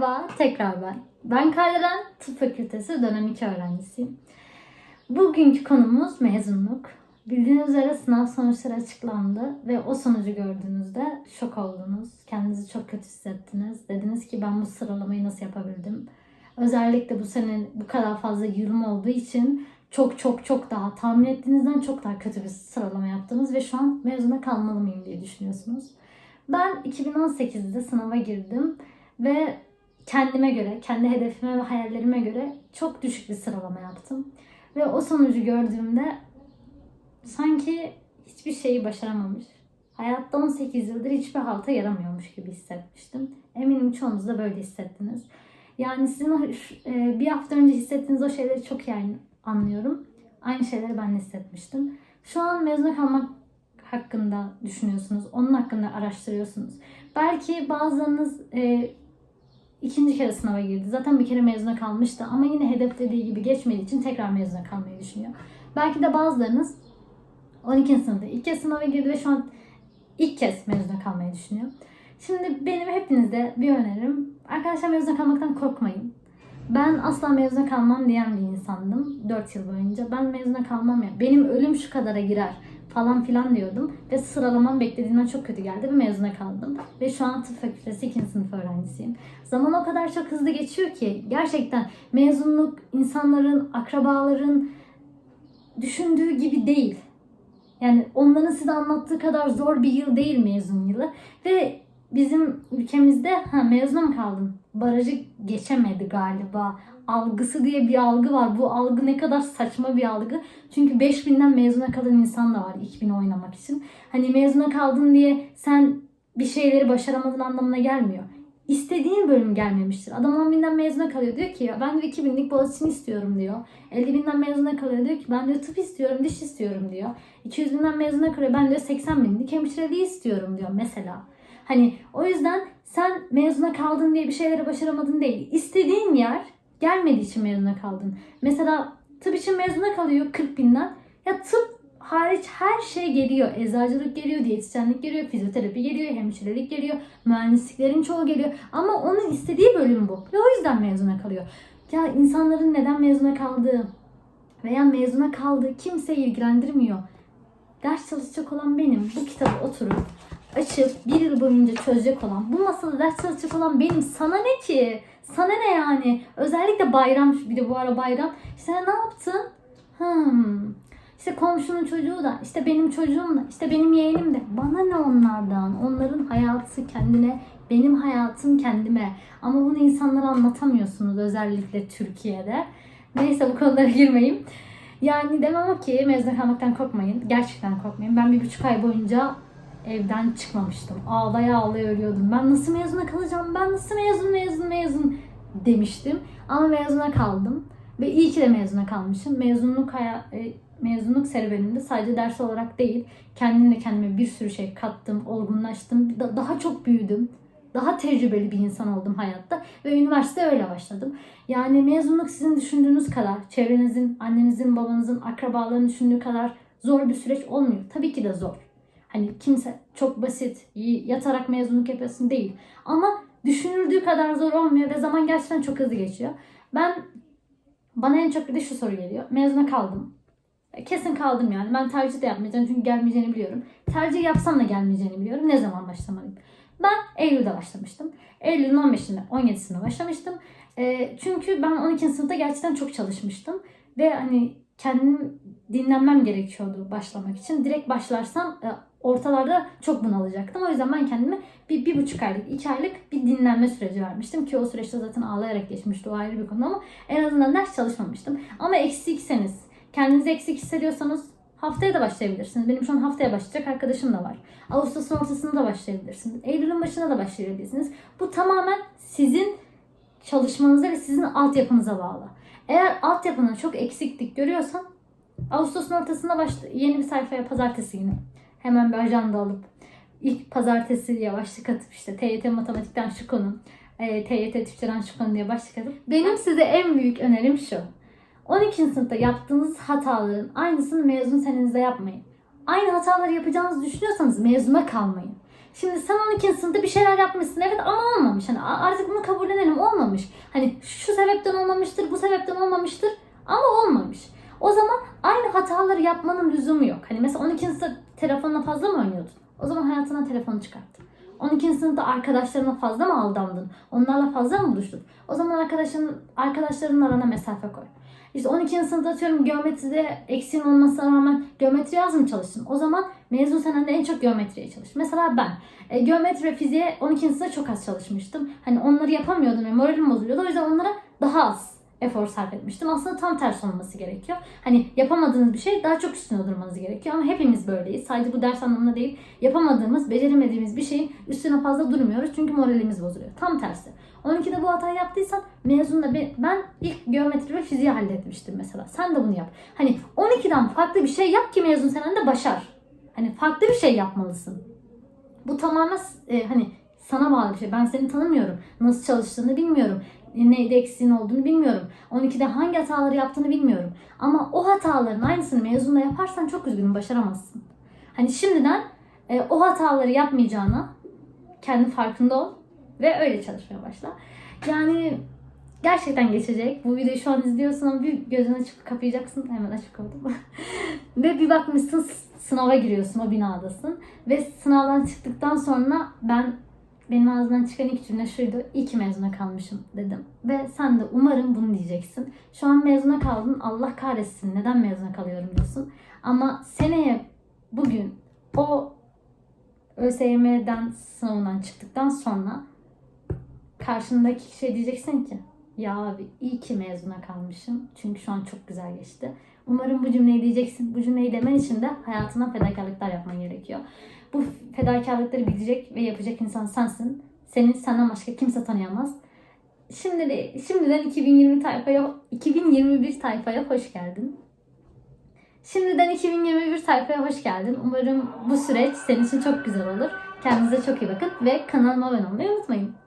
Merhaba, tekrar ben. Ben Kardelen, Tıp Fakültesi dönem 2 öğrencisiyim. Bugünkü konumuz mezunluk. Bildiğiniz üzere sınav sonuçları açıklandı ve o sonucu gördüğünüzde şok oldunuz. Kendinizi çok kötü hissettiniz. Dediniz ki ben bu sıralamayı nasıl yapabildim? Özellikle bu sene bu kadar fazla yürüme olduğu için çok çok çok daha tahmin ettiğinizden çok daha kötü bir sıralama yaptınız ve şu an mezuna kalmalı mıyım diye düşünüyorsunuz. Ben 2018'de sınava girdim ve kendime göre, kendi hedefime ve hayallerime göre çok düşük bir sıralama yaptım. Ve o sonucu gördüğümde sanki hiçbir şeyi başaramamış. Hayatta 18 yıldır hiçbir halta yaramıyormuş gibi hissetmiştim. Eminim çoğunuz da böyle hissettiniz. Yani sizin e, bir hafta önce hissettiğiniz o şeyleri çok iyi anlıyorum. Aynı şeyleri ben de hissetmiştim. Şu an mezuna kalmak hakkında düşünüyorsunuz. Onun hakkında araştırıyorsunuz. Belki bazılarınız e, ikinci kere sınava girdi. Zaten bir kere mezuna kalmıştı ama yine hedeflediği gibi geçmediği için tekrar mezuna kalmayı düşünüyor. Belki de bazılarınız 12. sınıfta ilk kez sınava girdi ve şu an ilk kez mezuna kalmayı düşünüyor. Şimdi benim hepinize bir önerim. Arkadaşlar mezuna kalmaktan korkmayın. Ben asla mezuna kalmam diyen bir insandım 4 yıl boyunca. Ben mezuna kalmam ya. Benim ölüm şu kadara girer falan filan diyordum. Ve sıralamam beklediğimden çok kötü geldi ve mezuna kaldım. Ve şu an tıp fakültesi 2. sınıf öğrencisiyim. Zaman o kadar çok hızlı geçiyor ki gerçekten mezunluk insanların, akrabaların düşündüğü gibi değil. Yani onların size anlattığı kadar zor bir yıl değil mezun yılı. Ve bizim ülkemizde ha mezuna mı kaldın? Barajı geçemedi galiba. Algısı diye bir algı var. Bu algı ne kadar saçma bir algı. Çünkü 5000'den mezuna kalan insan da var 2000 oynamak için. Hani mezuna kaldın diye sen bir şeyleri başaramadın anlamına gelmiyor. İstediğin bölüm gelmemiştir. Adam 10 binden mezuna kalıyor. Diyor ki ben de 2000'lik Boğaziçi'ni istiyorum diyor. 50 binden mezuna kalıyor. Diyor ki ben de tıp istiyorum, diş istiyorum diyor. 200 binden mezuna kalıyor. Ben diyor 80 binlik hemşireliği istiyorum diyor mesela. Hani o yüzden sen mezuna kaldın diye bir şeyleri başaramadın değil. İstediğin yer gelmediği için mezuna kaldın. Mesela tıp için mezuna kalıyor 40 binden. Ya tıp hariç her şey geliyor. Eczacılık geliyor, diyetisyenlik geliyor, fizyoterapi geliyor, hemşirelik geliyor, mühendisliklerin çoğu geliyor. Ama onun istediği bölüm bu. Ve o yüzden mezuna kalıyor. Ya insanların neden mezuna kaldığı veya mezuna kaldığı kimseyi ilgilendirmiyor. Ders çalışacak olan benim. Bu kitabı oturup açıp bir yıl boyunca çözecek olan, bu masada ders çalışacak olan benim. Sana ne ki? Sana ne yani? Özellikle bayram, bir de bu ara bayram. İşte ne yaptın? Hmm. İşte komşunun çocuğu da, işte benim çocuğum da, işte benim yeğenim de. Bana ne onlardan? Onların hayatı kendine, benim hayatım kendime. Ama bunu insanlara anlatamıyorsunuz özellikle Türkiye'de. Neyse bu konulara girmeyeyim. Yani demem o ki mezuna kalmaktan korkmayın. Gerçekten korkmayın. Ben bir buçuk ay boyunca evden çıkmamıştım. Ağlaya ağlaya ölüyordum. Ben nasıl mezuna kalacağım? Ben nasıl mezun mezun mezun demiştim. Ama mezuna kaldım. Ve iyi ki de mezuna kalmışım. Mezunluk haya, e, mezunluk serüvenimde sadece ders olarak değil, kendimle kendime bir sürü şey kattım, olgunlaştım. Da- daha çok büyüdüm. Daha tecrübeli bir insan oldum hayatta ve üniversite öyle başladım. Yani mezunluk sizin düşündüğünüz kadar, çevrenizin, annenizin, babanızın, akrabaların düşündüğü kadar zor bir süreç olmuyor. Tabii ki de zor. Hani kimse çok basit, yatarak mezunluk yapıyorsun değil. Ama düşünüldüğü kadar zor olmuyor ve zaman gerçekten çok hızlı geçiyor. Ben bana en çok bir de şu soru geliyor. Mezuna kaldım. Kesin kaldım yani. Ben tercih de yapmayacağım çünkü gelmeyeceğini biliyorum. Tercih yapsam da gelmeyeceğini biliyorum. Ne zaman başlamalıyım? Ben Eylül'de başlamıştım. Eylül'ün 15'inde 17'sinde başlamıştım. E, çünkü ben 12. sınıfta gerçekten çok çalışmıştım. Ve hani kendim dinlenmem gerekiyordu başlamak için. Direkt başlarsam e, ortalarda çok bunalacaktım. O yüzden ben kendime bir, bir buçuk aylık, iki aylık bir dinlenme süreci vermiştim. Ki o süreçte zaten ağlayarak geçmişti o ayrı bir konu ama en azından ders çalışmamıştım. Ama eksikseniz, kendinizi eksik hissediyorsanız haftaya da başlayabilirsiniz. Benim şu an haftaya başlayacak arkadaşım da var. Ağustos'un ortasında da başlayabilirsiniz. Eylül'ün başına da başlayabilirsiniz. Bu tamamen sizin çalışmanıza ve sizin altyapınıza bağlı. Eğer altyapını çok eksiklik görüyorsan Ağustos'un ortasında başla, yeni bir sayfaya pazartesi günü hemen bir ajanda alıp ilk pazartesi diye başlık atıp işte TYT matematikten şu konu, e, TYT Türkçeden şu konu diye başlık atıp benim size en büyük önerim şu. 12. sınıfta yaptığınız hataların aynısını mezun senenizde yapmayın. Aynı hataları yapacağınızı düşünüyorsanız mezuna kalmayın. Şimdi sen 12. sınıfta bir şeyler yapmışsın evet ama olmamış. Hani artık bunu kabullenelim olmamış. Hani şu sebepten olmamıştır, bu sebepten olmamıştır ama olmamış. O zaman aynı hataları yapmanın lüzumu yok. Hani mesela 12. sınıfta telefonla fazla mı oynuyordun? O zaman hayatına telefonu çıkart. 12. sınıfta arkadaşlarına fazla mı aldandın? Onlarla fazla mı buluştun? O zaman arkadaşın, arkadaşlarının arana mesafe koy. İşte 12. sınıfta atıyorum geometride eksiğin olmasına rağmen geometri az mı çalıştın? O zaman mezun senende en çok geometriye çalış. Mesela ben e, geometri ve fiziğe 12. sınıfta çok az çalışmıştım. Hani onları yapamıyordum ve moralim bozuluyordu. O yüzden onlara daha az efor sarf etmiştim. Aslında tam tersi olması gerekiyor. Hani yapamadığınız bir şey daha çok üstüne durmanız gerekiyor. Ama hepimiz böyleyiz. Sadece bu ders anlamında değil. Yapamadığımız, beceremediğimiz bir şeyin üstüne fazla durmuyoruz. Çünkü moralimiz bozuluyor. Tam tersi. 12'de bu hatayı yaptıysan mezunda ben, ilk geometri ve fiziği halletmiştim mesela. Sen de bunu yap. Hani 12'den farklı bir şey yap ki mezun senende başar. Hani farklı bir şey yapmalısın. Bu tamamen e, hani sana bağlı bir şey. Ben seni tanımıyorum. Nasıl çalıştığını bilmiyorum. Neyde eksiğin olduğunu bilmiyorum. 12'de hangi hataları yaptığını bilmiyorum. Ama o hataların aynısını mezunda yaparsan çok üzgünüm başaramazsın. Hani şimdiden e, o hataları yapmayacağına kendi farkında ol ve öyle çalışmaya başla. Yani gerçekten geçecek. Bu videoyu şu an izliyorsun ama bir gözünü açıp kapayacaksın. Hemen açıp kapadım. ve bir bakmışsın sınava giriyorsun o binadasın. Ve sınavdan çıktıktan sonra ben benim ağzımdan çıkan ilk cümle şuydu. İyi ki mezuna kalmışım dedim. Ve sen de umarım bunu diyeceksin. Şu an mezuna kaldın. Allah kahretsin. Neden mezuna kalıyorum diyorsun. Ama seneye bugün o ÖSYM'den sınavından çıktıktan sonra karşındaki kişiye diyeceksin ki ya abi iyi ki mezuna kalmışım. Çünkü şu an çok güzel geçti. Umarım bu cümleyi diyeceksin. Bu cümleyi demen için de hayatına fedakarlıklar yapman gerekiyor. Bu fedakarlıkları bilecek ve yapacak insan sensin. Seni senden başka kimse tanıyamaz. Şimdi de, şimdiden 2020 tayfaya 2021 tayfaya hoş geldin. Şimdiden 2021 tayfaya hoş geldin. Umarım bu süreç senin için çok güzel olur. Kendinize çok iyi bakın ve kanalıma abone olmayı unutmayın.